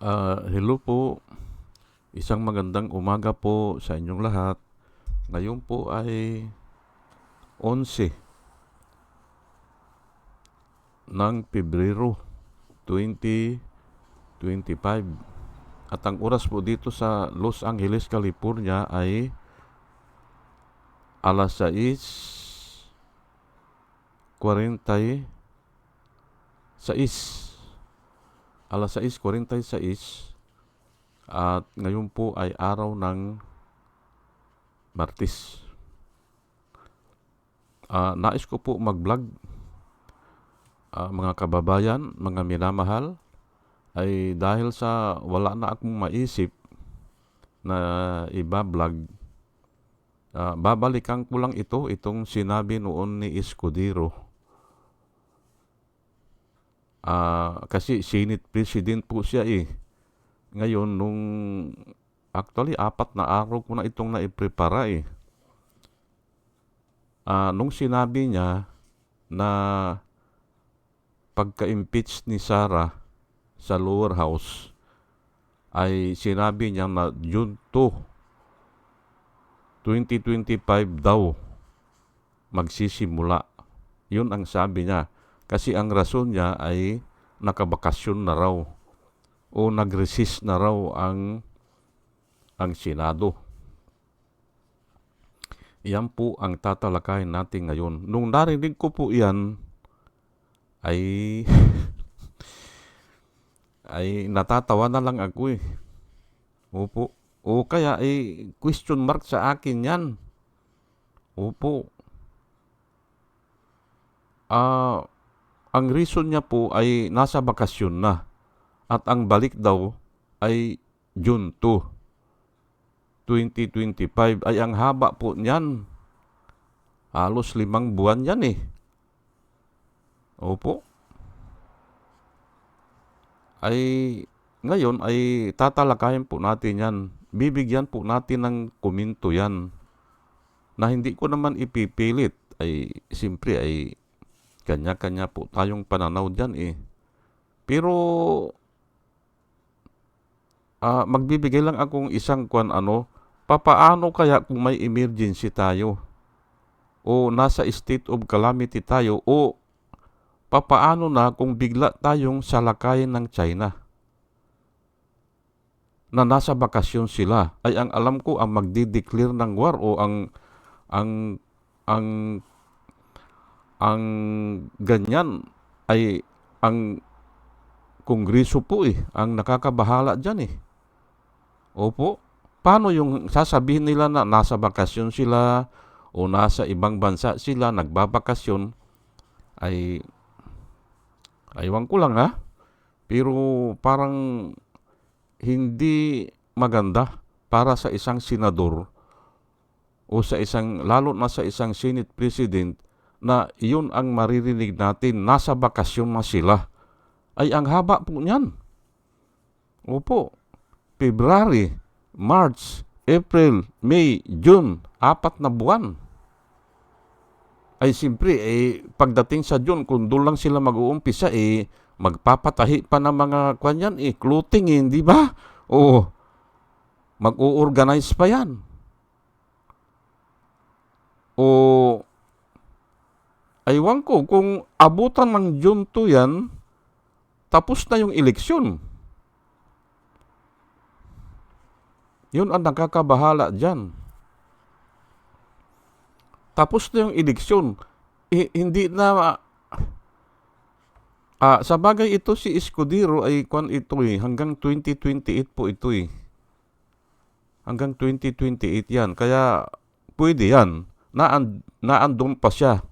Ah, hello po. Isang magandang umaga po sa inyong lahat. Ngayon po ay 11 ng Pebrero 2025. At ang oras po dito sa Los Angeles, California ay alas 6.46 alas 6.46 at ngayon po ay araw ng Martis. Ah, nais ko po mag-vlog ah, mga kababayan, mga minamahal ay dahil sa wala na akong maisip na iba-vlog ah, babalikan ko lang ito, itong sinabi noon ni Escudero. Ah, kasi Senate President po siya eh. Ngayon, nung actually apat na araw ko na itong naiprepara eh. Ah, nung sinabi niya na pagka-impeach ni Sara sa lower house ay sinabi niya na June 2, 2025 daw magsisimula. Yun ang sabi niya. Kasi ang rason niya ay nakabakasyon na raw o nag-resist na raw ang ang Senado. Yan po ang tatalakayin natin ngayon. Nung narinig ko po yan, ay ay natatawa na lang ako eh. Opo. O kaya ay question mark sa akin yan. Opo. Ah, ang reason niya po ay nasa bakasyon na at ang balik daw ay June 2, 2025 ay ang haba po niyan. Halos limang buwan yan eh. Opo. Ay ngayon ay tatalakayin po natin yan. Bibigyan po natin ng komento yan na hindi ko naman ipipilit ay simpre ay kanya-kanya po tayong pananaw dyan eh. Pero ah, magbibigay lang akong isang kwan ano, papaano kaya kung may emergency tayo? O nasa state of calamity tayo? O papaano na kung bigla tayong salakayin ng China? Na nasa bakasyon sila. Ay ang alam ko ang magdi-declare ng war o ang ang ang ang ganyan ay ang kongreso po eh, ang nakakabahala dyan eh. Opo, paano yung sasabihin nila na nasa bakasyon sila o nasa ibang bansa sila, nagbabakasyon, ay, aywan ko lang ha, pero parang hindi maganda para sa isang senador o sa isang, lalo na sa isang Senate President, na iyon ang maririnig natin, nasa bakasyon na sila. Ay ang haba po niyan. Opo, February, March, April, May, June, apat na buwan. Ay siyempre, eh, pagdating sa June, kung doon lang sila mag-uumpisa, eh, magpapatahi pa ng mga kanyan, eh, clothing, eh, di ba? O, mag-o-organize pa yan. O, aywan ko, kung abutan ng June 2 yan, tapos na yung eleksyon. Yun ang nakakabahala dyan. Tapos na yung eleksyon. Eh, hindi na... Ah, sa bagay ito si Escudero ay kwan ito eh, hanggang 2028 po ito eh. Hanggang 2028 yan. Kaya pwede yan. Naan, naandun pa siya.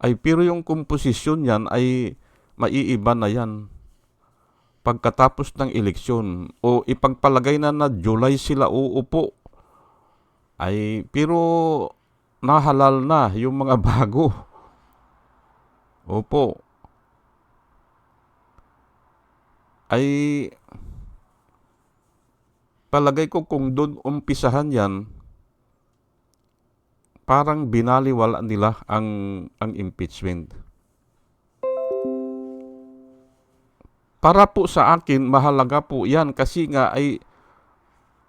Ay pero yung komposisyon yan ay maiiba na yan pagkatapos ng eleksyon o ipagpalagay na na July sila uupo ay pero nahalal na yung mga bago. Opo. Ay palagay ko kung doon umpisahan yan, parang binaliwala nila ang ang impeachment. para po sa akin, mahalaga po yan kasi nga ay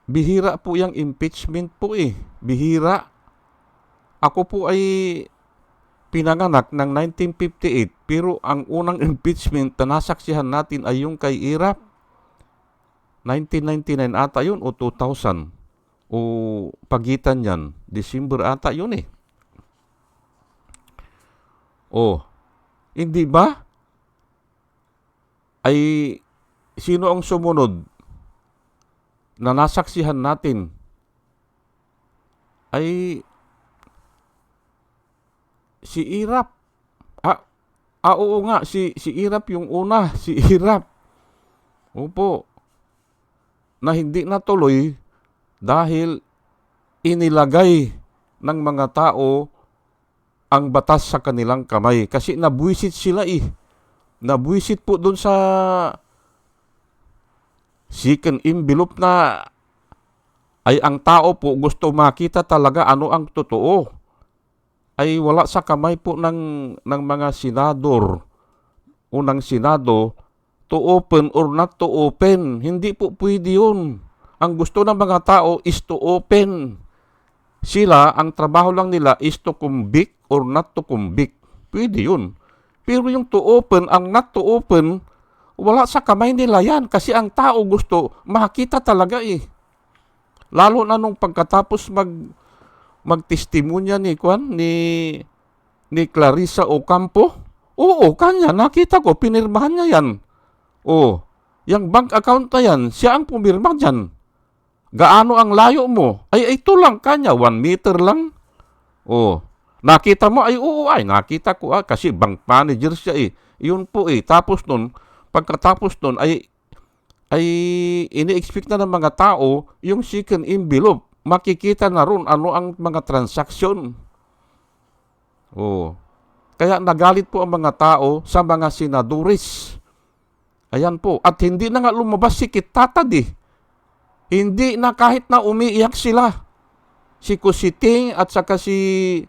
bihira po yung impeachment po eh. Bihira. Ako po ay pinanganak ng 1958 pero ang unang impeachment na nasaksihan natin ay yung kay Irap. 1999 ata yun o 2000 o pagitan yan. December ata yun eh. Oh, hindi ba? Ay sino ang sumunod na nasaksihan natin? Ay si Irap. Ah, ah oo nga, si, si Irap yung una, si Irap. Opo. Na hindi natuloy dahil inilagay ng mga tao ang batas sa kanilang kamay. Kasi nabuisit sila eh. Nabuisit po doon sa second envelope na ay ang tao po gusto makita talaga ano ang totoo ay wala sa kamay po ng, ng mga senador o ng senado to open or not to open. Hindi po pwede yun. Ang gusto ng mga tao is to open. Sila, ang trabaho lang nila is to convict or not to convict. Pwede yun. Pero yung to open, ang not to open, wala sa kamay nila yan. Kasi ang tao gusto makita talaga eh. Lalo na nung pagkatapos mag magtestimonya ni Kwan ni ni Clarissa Ocampo. Oo, kanya nakita ko pinirmahan niya yan. Oh, yung bank account na yan, siya ang pumirma dyan. Gaano ang layo mo? Ay, ito lang kanya, one meter lang. Oh, nakita mo? Ay, oo, ay, nakita ko ah, kasi bank manager siya eh. Yun po eh. Tapos nun, pagkatapos nun, ay, ay ini-expect na ng mga tao yung second envelope makikita na ron ano ang mga transaksyon. Oh. Kaya nagalit po ang mga tao sa mga senadores. Ayan po. At hindi na nga lumabas si Kitatad eh. Hindi na kahit na umiiyak sila. Si Kusiting at saka si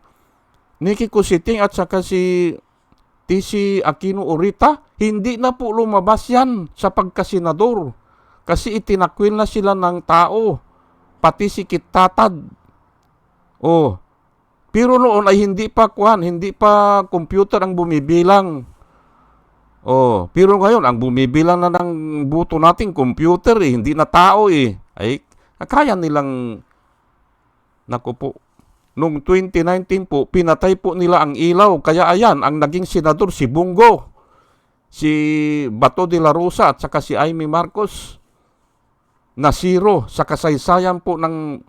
Nikki Kusiting at saka si TC Aquino Orita, hindi na po lumabas yan sa pagkasenador. Kasi itinakwil na sila ng tao pati si Kitatad. Oh. Pero noon ay hindi pa kwan, hindi pa computer ang bumibilang. Oh, pero ngayon ang bumibilang na ng buto nating computer eh, hindi na tao eh. Ay kaya nilang naku po. Noong 2019 po, pinatay po nila ang ilaw. Kaya ayan, ang naging senador si Bungo, si Bato de la Rosa at saka si Amy Marcos na zero sa kasaysayan po ng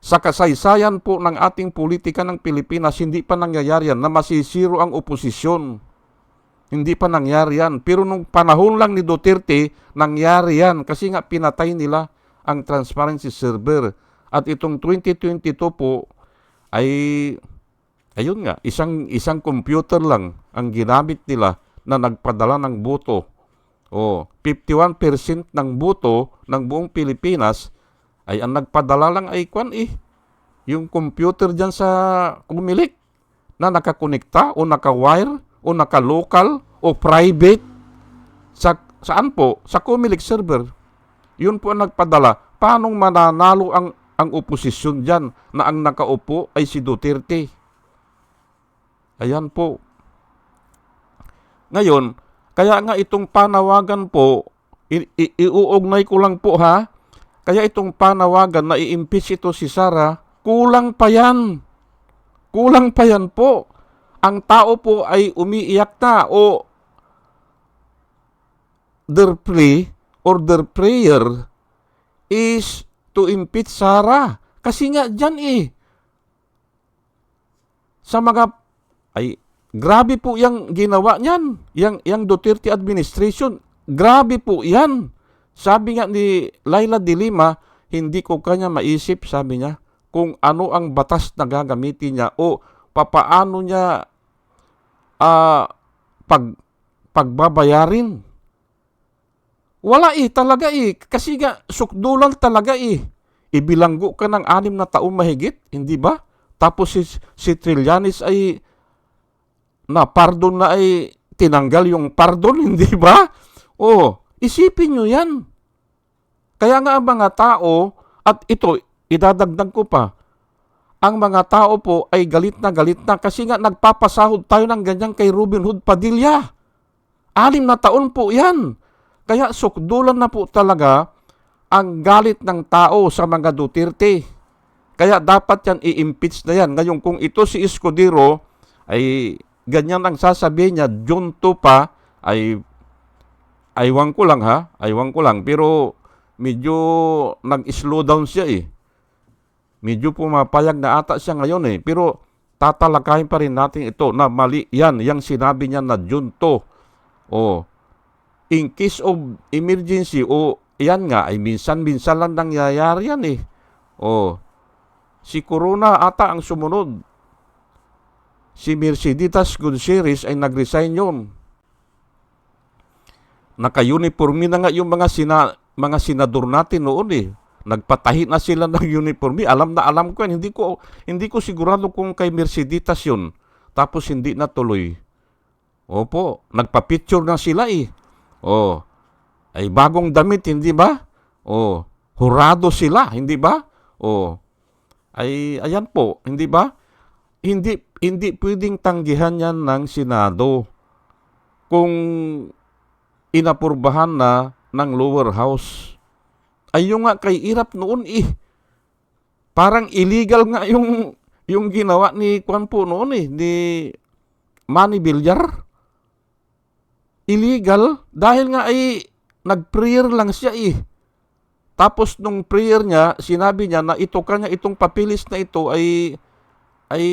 sa kasaysayan po ng ating politika ng Pilipinas, hindi pa nangyayari yan na masisiro ang oposisyon. Hindi pa nangyari yan. Pero nung panahon lang ni Duterte, nangyari yan. Kasi nga pinatay nila ang transparency server. At itong 2022 po ay, ayun nga, isang, isang computer lang ang ginamit nila na nagpadala ng boto o 51% ng boto ng buong Pilipinas ay ang nagpadala lang ay kwan eh. Yung computer dyan sa kumilik na nakakonekta o naka-wire o naka-local o private sa saan po? Sa Comelec server. Yun po ang nagpadala. Paano mananalo ang ang oposisyon dyan na ang nakaupo ay si Duterte? Ayan po. Ngayon, kaya nga itong panawagan po, iuugnay ko lang po ha, kaya itong panawagan na i-impeach ito si Sara, kulang pa yan. Kulang pa yan po. Ang tao po ay umiiyak na o plea or their prayer is to impeach Sara. Kasi nga dyan eh. Sa mga ay Grabe po yung ginawa niyan, yung, yung Duterte administration. Grabe po yan. Sabi nga ni Laila de Lima, hindi ko kanya maisip, sabi niya, kung ano ang batas na gagamitin niya o papaano niya uh, pag, pagbabayarin. Wala eh, talaga eh. Kasi nga, sukdulan talaga eh. Ibilanggo ka ng anim na taong mahigit, hindi ba? Tapos si, si Trillanes ay na pardon na ay tinanggal yung pardon, hindi ba? Oh, Isipin nyo yan. Kaya nga ang mga tao, at ito, idadagdag ko pa, ang mga tao po ay galit na galit na kasi nga nagpapasahod tayo ng ganyan kay Robin Hood Padilla. Anim na taon po yan. Kaya sukdulan na po talaga ang galit ng tao sa mga Duterte. Kaya dapat yan i-impeach na yan. Ngayon kung ito si Escudero ay ganyan ang sasabihin niya, junto pa, ay aywan ko lang ha, aywan ko lang. Pero medyo nag-slow down siya eh. Medyo pumapayag na ata siya ngayon eh. Pero tatalakayin pa rin natin ito na mali yan. Yang sinabi niya na junto. O, in case of emergency, o yan nga, ay minsan-minsan lang nangyayari yan eh. O, si Corona ata ang sumunod. Si Mercedes Gutierrez ay nag-resign yun. Naka-uniforme na nga yung mga, sina, mga senador natin noon eh. Nagpatahi na sila ng uniforme. Alam na alam ko yan. Hindi ko, hindi ko sigurado kung kay Mercedes yun. Tapos hindi natuloy. Opo, nagpa-picture na sila eh. Oh, ay bagong damit, hindi ba? Oh, hurado sila, hindi ba? Oh, ay ayan po, hindi ba? Hindi hindi pwedeng tanggihan yan ng Senado kung inapurbahan na ng lower house. Ay yung nga kay Irap noon eh. Parang illegal nga yung yung ginawa ni Kwan po noon eh, ni Manny Villar. Illegal dahil nga ay nag-prayer lang siya eh. Tapos nung prayer niya, sinabi niya na ito kanya itong papilis na ito ay ay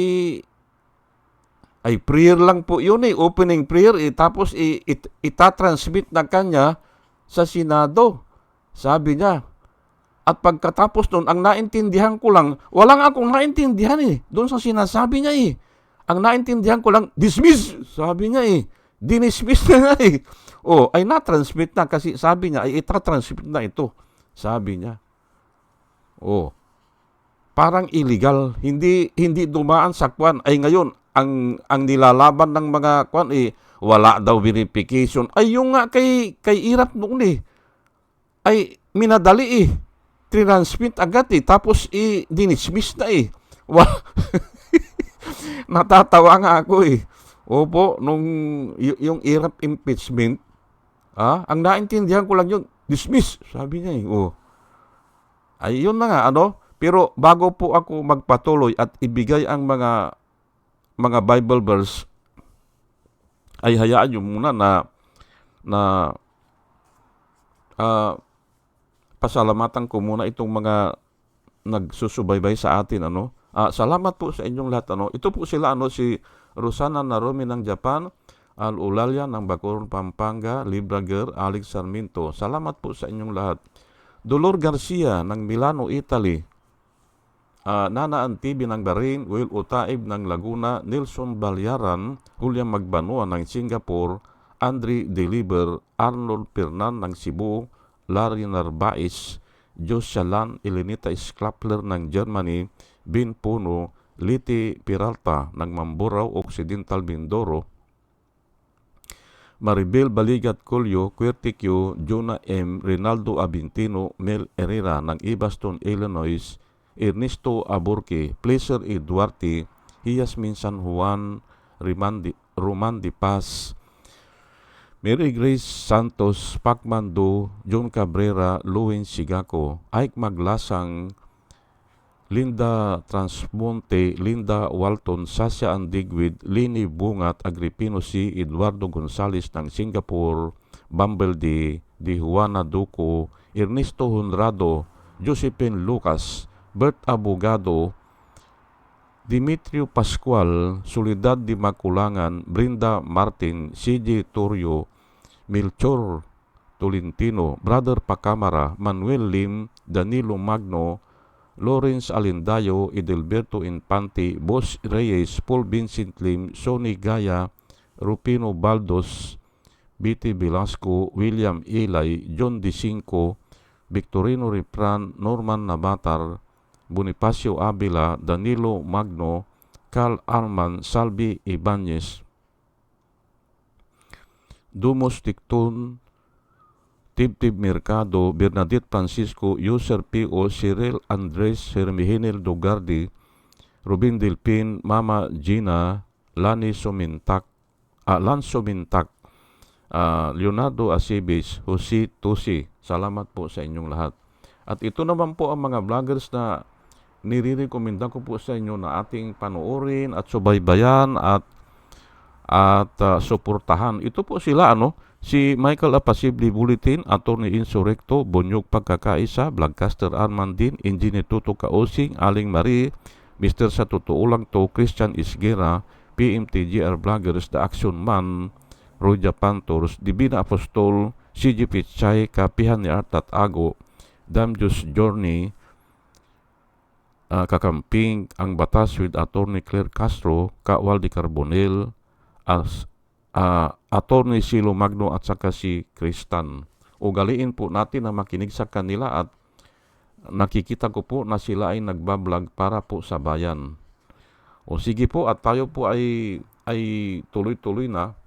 ay prayer lang po yun eh, opening prayer eh. Tapos i, it, itatransmit na kanya sa Senado. Sabi niya. At pagkatapos nun, ang naintindihan ko lang, walang akong naintindihan eh. Doon sa sinasabi niya eh. Ang naintindihan ko lang, dismiss! Sabi niya eh. Dinismiss na nga eh. Oh, ay na-transmit na kasi sabi niya ay itatransmit na ito. Sabi niya. Oh. Parang illegal, hindi hindi dumaan sa kwan. Ay ngayon ang ang nilalaban ng mga kwan eh wala daw verification. Ay yung nga kay kay Irap noon eh. Ay minadali eh. Transmit agad eh. Tapos eh, dinismiss na eh. Wow. Natatawa nga ako eh. Opo, nung y- yung Irap impeachment, ah, ang naintindihan ko lang yun, dismiss, sabi niya eh. Oh. Ay, yun na nga, ano? Pero bago po ako magpatuloy at ibigay ang mga mga Bible verse, ay hayaan nyo muna na na uh, pasalamatan ko muna itong mga nagsusubaybay sa atin ano. Uh, salamat po sa inyong lahat ano. Ito po sila ano si Rosana Narumi ng Japan, Al Ulalia ng Bacoor, Pampanga, Librager, Alex Sarmiento. Salamat po sa inyong lahat. Dolor Garcia ng Milano, Italy. Uh, Nana Antibi ng Bahrain, Will Utaib ng Laguna, Nelson Balyaran, Julian Magbanua ng Singapore, Andre Deliver, Arnold Pernan ng Cebu, Larry Narbais, Jos Shalan, Elenita Sklapler ng Germany, Bin Puno, Liti Peralta ng Mamburao Occidental Mindoro, Maribel Baligat Colio, Querticio, Jonah M., Rinaldo Abintino, Mel Herrera ng Ibaston, Illinois, Ernesto Aburque, Pleasure E. Duarte, Hiasmin San Juan, Rimandi, Romandi Paz, Mary Grace Santos, Pacmando, John Cabrera, Luwin Sigako, Ike Maglasang, Linda Transmonte, Linda Walton, Sasha Andigwid, Lini Bungat, Agripino C., Eduardo Gonzales ng Singapore, Bumble D., Di Juana Duco, Ernesto Honrado, Josephine Lucas, Bert Abogado, Dimitrio Pascual, Solidad di Maculangan, Brinda Martin, CJ Torrio, Melchor Tolentino, Brother Pacamara, Manuel Lim, Danilo Magno, Lawrence Alindayo, Edelberto Infante, Boss Reyes, Paul Vincent Lim, Sonny Gaya, Rupino Baldos, B.T. Velasco, William Ilay, John D. Cinco, Victorino Ripran, Norman Nabatar, Bonifacio Abila, Danilo Magno, Carl Arman, Salvi Ibanez, Dumos Ticton, Tibtib Mercado, Bernadette Francisco, User P.O., Cyril Andres, Hermihinel Dogardi, Rubin Delpin, Mama Gina, Lani Sumintak, ah, Lan Sumintak, ah, Leonardo Asibis, Jose Tusi. Salamat po sa inyong lahat. At ito naman po ang mga vloggers na nire-recommenda ko po sa inyo na ating panoorin at subaybayan at at ah, suportahan. Ito po sila ano, si Michael Apasibli Bulletin, Attorney Insurrecto, Bonyog Pagkakaisa, Vlogcaster Armandin, Engineer Tuto Kaosing, Aling Marie, Mr. Sa Totoo Lang To, Christian Isgera, PMTGR Vloggers, The Action Man, Roja Pantors, Divina Apostol, CG Pichay, Kapihan ni Artat Ago, Damjus Journey, ah, Kakamping, Ang Batas with Attorney Claire Castro, Kawal di Carbonel, as ah, Attorney Silo Magno at saka si Kristan. Ugaliin po natin na makinig sa kanila at nakikita ko po na sila ay nagbablog para po sa bayan. O sige po at tayo po ay ay tuloy-tuloy na.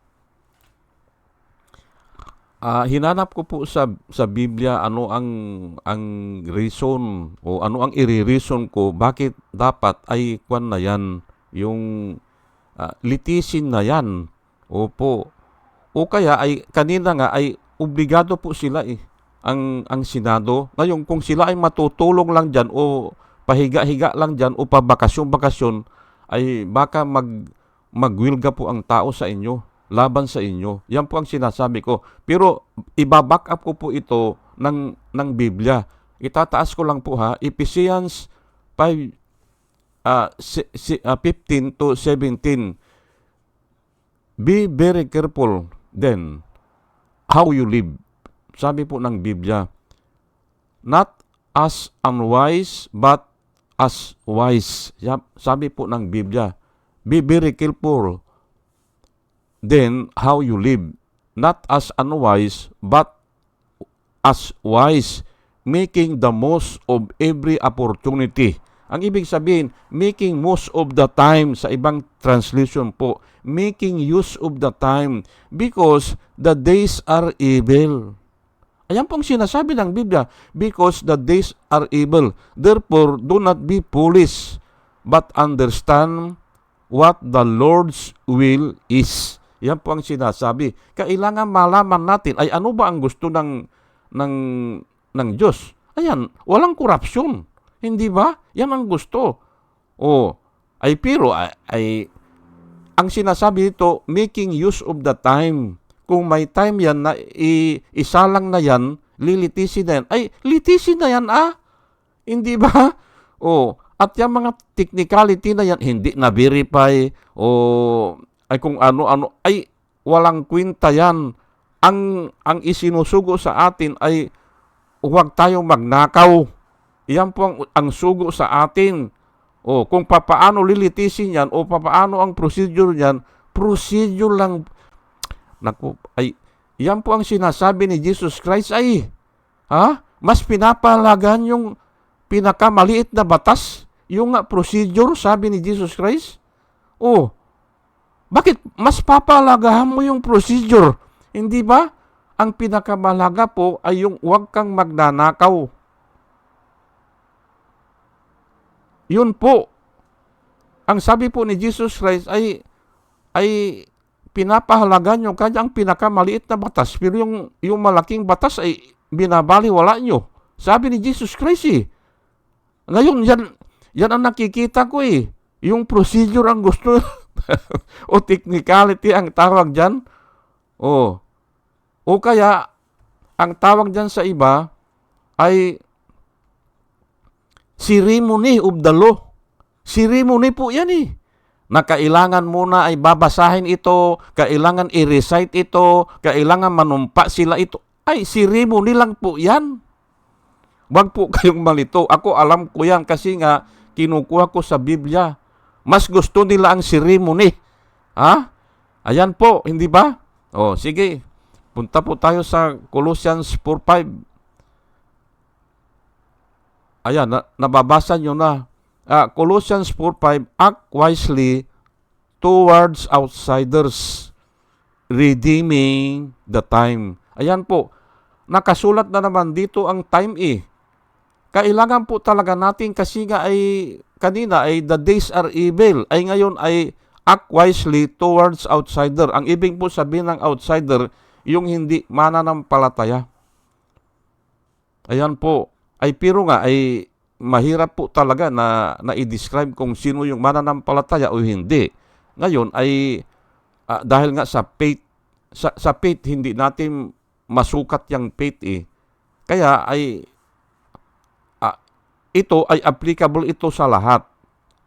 Ah, hinanap ko po sa sa Biblia ano ang ang reason o ano ang i-reason ko bakit dapat ay kwan na yan yung ah, litisin na yan. Opo. O kaya ay kanina nga ay obligado po sila eh ang ang Senado. Ngayon kung sila ay matutulong lang diyan o pahiga-higa lang diyan o pabakasyon-bakasyon ay baka mag magwilga po ang tao sa inyo laban sa inyo. Yan po ang sinasabi ko. Pero ibaback up ko po ito ng ng Biblia. Itataas ko lang po ha, Ephesians 5 ah, si- si- ah, 15 to 17. Be very careful then how you live. Sabi po ng Biblia, not as unwise but as wise. Sabi po ng Biblia, be very careful then how you live. Not as unwise but as wise, making the most of every opportunity. Ang ibig sabihin, making most of the time sa ibang translation po, making use of the time because the days are evil. Ayan pong sinasabi ng Biblia, because the days are evil. Therefore, do not be foolish, but understand what the Lord's will is. Yan po ang sinasabi. Kailangan malaman natin ay ano ba ang gusto ng ng ng Diyos. Ayan, walang korupsyon. Hindi ba? Yan ang gusto. O, ay pero ay, ay ang sinasabi dito, making use of the time. Kung may time yan na i, isalang na yan, lilitisin na yan. Ay, litisin na yan ah. Hindi ba? O, at yung mga technicality na yan, hindi na-verify o ay kung ano-ano, ay walang kwenta yan. Ang, ang isinusugo sa atin ay huwag tayong magnakaw. Yan po ang, ang sugo sa atin. O kung papaano lilitisin yan o papaano ang procedure yan, procedure lang. Naku, ay, yan po ang sinasabi ni Jesus Christ ay, ha? Mas pinapalagan yung pinakamaliit na batas, yung procedure, sabi ni Jesus Christ. Oh, bakit mas papalagahan mo yung procedure? Hindi ba? Ang pinakamalaga po ay yung huwag kang magnanakaw. Yun po. Ang sabi po ni Jesus Christ ay ay pinapahalagan yung kanyang pinakamaliit na batas. Pero yung, yung malaking batas ay binabaliwala nyo. Sabi ni Jesus Christ eh. Ngayon, yan, yan ang nakikita ko eh. Yung procedure ang gusto o technicality ang tawag dyan. O, o kaya, ang tawag dyan sa iba ay ceremony of the. Ceremony po yan eh. Na kailangan muna ay babasahin ito, kailangan i-recite ito, kailangan manumpa sila ito. Ay, ceremony lang po yan. Huwag po kayong malito. Ako alam ko yan kasi nga kinukuha ko sa Biblia. Mas gusto nila ang ceremony. Ha? Ayan po, hindi ba? O, sige. Punta po tayo sa Colossians 4.5. Ayan, na, nababasa nyo na. Ah, Colossians 4.5, Act wisely towards outsiders, redeeming the time. Ayan po. nakasulat na naman dito ang time eh. Kailangan po talaga natin kasi nga ay kanina ay the days are evil ay ngayon ay act wisely towards outsider. Ang ibig po sabihin ng outsider, yung hindi mananampalataya. Ayan po. Ay pero nga ay mahirap po talaga na na i-describe kung sino yung mananampalataya o hindi. Ngayon ay ah, dahil nga sa faith sa, sa faith hindi natin masukat yung faith eh. Kaya ay ah, ito ay applicable ito sa lahat.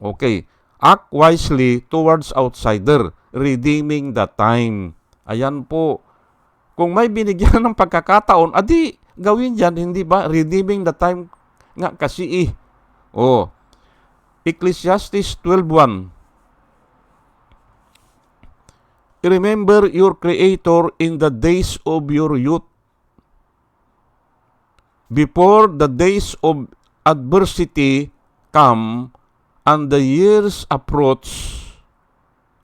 Okay. Act wisely towards outsider, redeeming the time. Ayan po. Kung may binigyan ng pagkakataon, adi gawin yan, hindi ba? Redeeming the time nga kasi eh. Oh. Ecclesiastes 12.1 Remember your Creator in the days of your youth, before the days of adversity come and the years approach,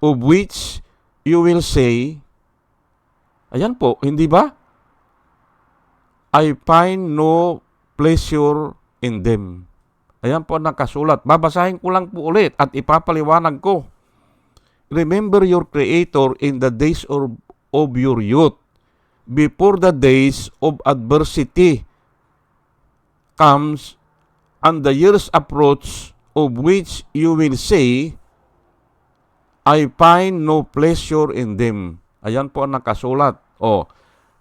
of which you will say, Ayan po, hindi ba? I find no pleasure in them. Ayan po ang nakasulat. Babasahin ko lang po ulit at ipapaliwanag ko. Remember your Creator in the days of, of your youth, before the days of adversity comes and the years approach of which you will say, I find no pleasure in them. Ayan po ang nakasulat. O,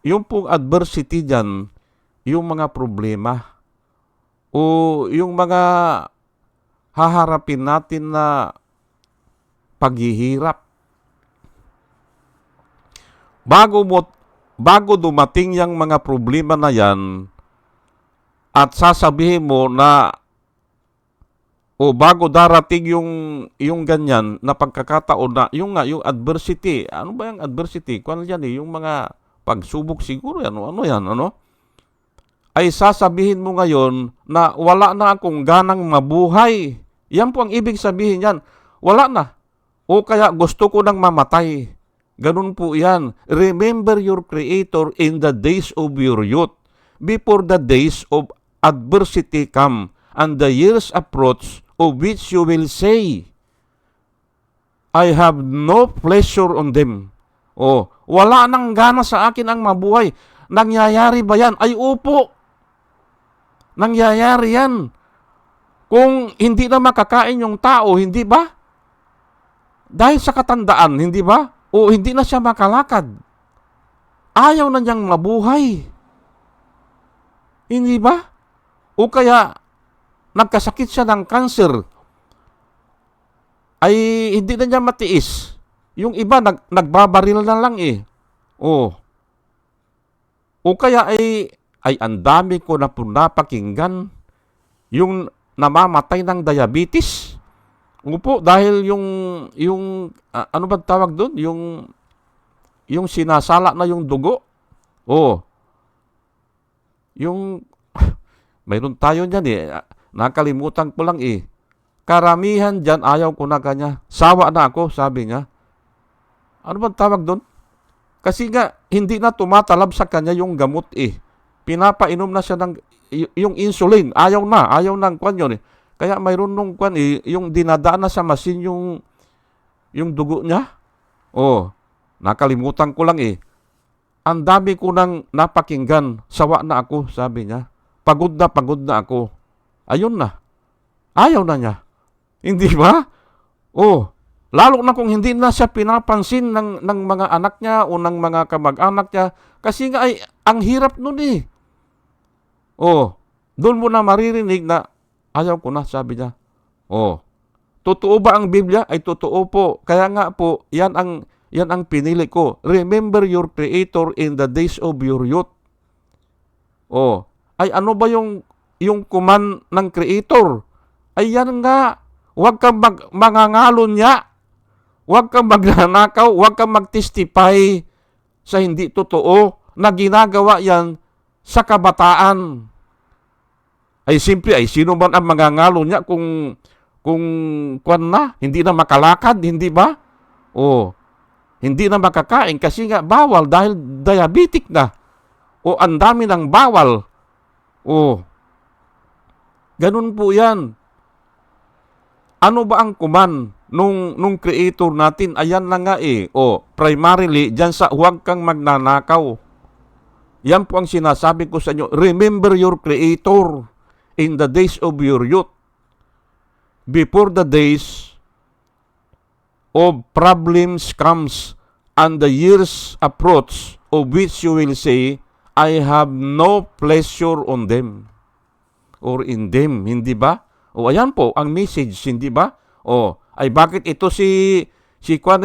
yung pong adversity dyan, yung mga problema, o yung mga haharapin natin na paghihirap. Bago mo bago dumating yung mga problema na yan at sasabihin mo na o bago darating yung yung ganyan na pagkakataon na yung nga yung adversity. Ano ba yung adversity? Kuan yan eh yung mga pagsubok siguro yan ano yan ano ay sasabihin mo ngayon na wala na akong ganang mabuhay yan po ang ibig sabihin yan wala na o kaya gusto ko nang mamatay ganun po yan remember your creator in the days of your youth before the days of adversity come and the years approach of which you will say, I have no pleasure on them. Oh, wala nang gana sa akin ang mabuhay. Nangyayari ba yan? Ay, upo. Nangyayari yan. Kung hindi na makakain yung tao, hindi ba? Dahil sa katandaan, hindi ba? O hindi na siya makalakad. Ayaw na niyang mabuhay. Hindi ba? O kaya nagkasakit siya ng cancer, ay hindi na niya matiis. Yung iba, nag, nagbabaril na lang eh. Oh. O kaya ay, ay ang dami ko na po napakinggan yung namamatay ng diabetes. Upo, dahil yung, yung, uh, ano ba tawag doon? Yung, yung sinasala na yung dugo. Oh. Yung, mayroon tayo niyan eh Nakalimutan ko lang eh. Karamihan dyan ayaw ko na kanya. Sawa na ako, sabi niya. Ano bang tawag doon? Kasi nga, hindi na tumatalab sa kanya yung gamot eh. Pinapainom na siya ng, yung insulin. Ayaw na, ayaw ng kwan yun eh. Kaya mayroon nung kwan eh, yung dinadaan na sa masin yung, yung dugo niya. Oh, nakalimutan ko lang eh. Ang dami ko nang napakinggan. Sawa na ako, sabi niya. Pagod na, pagod na ako ayun na. Ayaw na niya. Hindi ba? Oh, lalo na kung hindi na siya pinapansin ng, ng mga anak niya o ng mga kamag-anak niya kasi nga ay ang hirap nun eh. Oh, doon mo na maririnig na ayaw ko na, sabi niya. Oh, totoo ba ang Biblia? Ay totoo po. Kaya nga po, yan ang yan ang pinili ko. Remember your Creator in the days of your youth. Oh, ay ano ba yung yung kuman ng Creator. Ay yan nga, huwag kang mag, mangangalon niya. Huwag kang magnanakaw, huwag kang magtestify sa hindi totoo na ginagawa yan sa kabataan. Ay simple, ay sino man ang mangangalo niya kung kung kwan na, hindi na makalakad, hindi ba? O, hindi na makakain kasi nga bawal dahil diabetic na. O ang dami ng bawal. O, ganun po yan. Ano ba ang kuman nung, nung creator natin? Ayan na nga eh. O, primarily, dyan sa huwag kang magnanakaw. Yan po ang sinasabi ko sa inyo. Remember your creator in the days of your youth. Before the days of problems comes and the years approach of which you will say, I have no pleasure on them or in them, hindi ba? O ayan po ang message, hindi ba? O ay bakit ito si si Kwan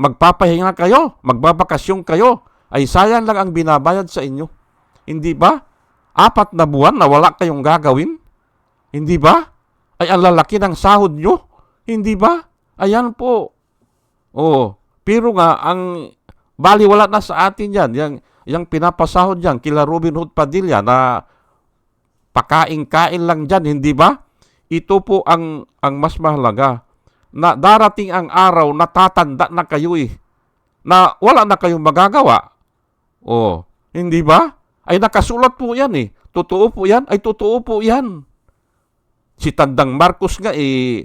magpapahinga kayo, magbabakasyon kayo, ay sayang lang ang binabayad sa inyo. Hindi ba? Apat na buwan na wala kayong gagawin? Hindi ba? Ay ang lalaki ng sahod nyo? Hindi ba? Ayan po. Oh, pero nga ang bali wala na sa atin 'yan. Yang yang pinapasahod diyan kila Robin Hood Padilla na pakain-kain lang diyan, hindi ba? Ito po ang ang mas mahalaga na darating ang araw na tatanda na kayo eh. Na wala na kayong magagawa. Oh, hindi ba? Ay nakasulat po 'yan eh. Totoo po 'yan. Ay totoo po 'yan. Si Tandang Marcos nga eh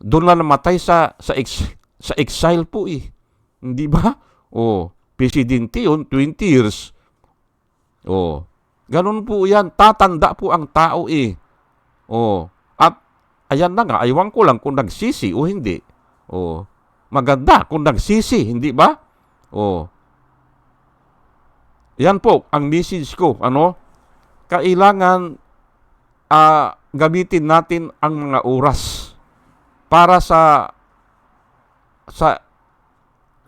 doon na namatay sa sa ex, sa exile po eh. Hindi ba? Oh, presidente yun, 20 years. Oh, ganun po yan. Tatanda po ang tao eh. Oh, at ayan na nga, aywan ko lang kung nagsisi o hindi. Oh, maganda kung nagsisi, hindi ba? Oh, yan po ang message ko. Ano? Kailangan ah, gamitin natin ang mga oras para sa sa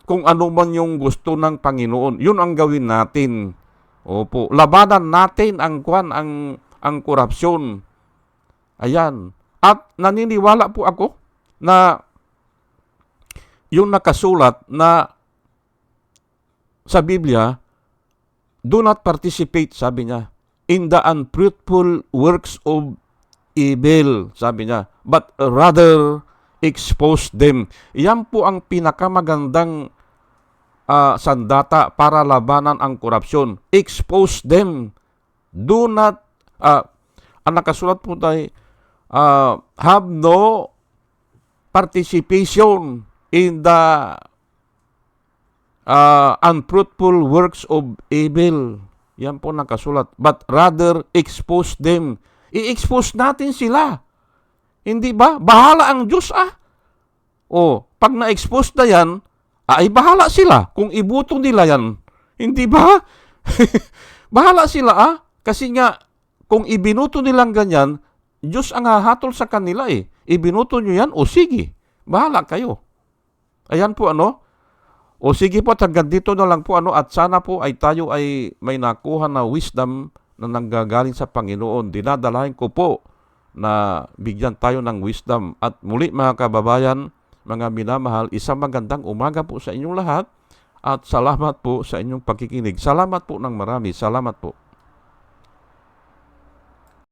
kung ano man yung gusto ng Panginoon. Yun ang gawin natin. Opo, labanan natin ang kwan ang ang korupsyon. Ayan. At naniniwala po ako na yung nakasulat na sa Biblia, do not participate, sabi niya, in the unfruitful works of evil, sabi niya, but rather expose them. Yan po ang pinakamagandang ah, sandata para labanan ang korupsyon. Expose them. Do not, ah, ang nakasulat po tayo, ah, have no participation in the uh, unfruitful works of evil. Yan po nakasulat. But rather expose them. I-expose natin sila. Hindi ba? Bahala ang Diyos ah. O, pag na-expose na yan, ah, ay bahala sila kung ibuto nila yan. Hindi ba? bahala sila ah. Kasi nga, kung ibinuto nilang ganyan, Diyos ang hahatol sa kanila eh. Ibinuto nyo yan, o sige, bahala kayo. Ayan po ano. O sige po, hanggang dito na lang po ano, at sana po ay tayo ay may nakuha na wisdom na nanggagaling sa Panginoon. Dinadalahin ko po na bigyan tayo ng wisdom. At muli mga kababayan, mga minamahal, isang magandang umaga po sa inyong lahat at salamat po sa inyong pakikinig. Salamat po ng marami. Salamat po.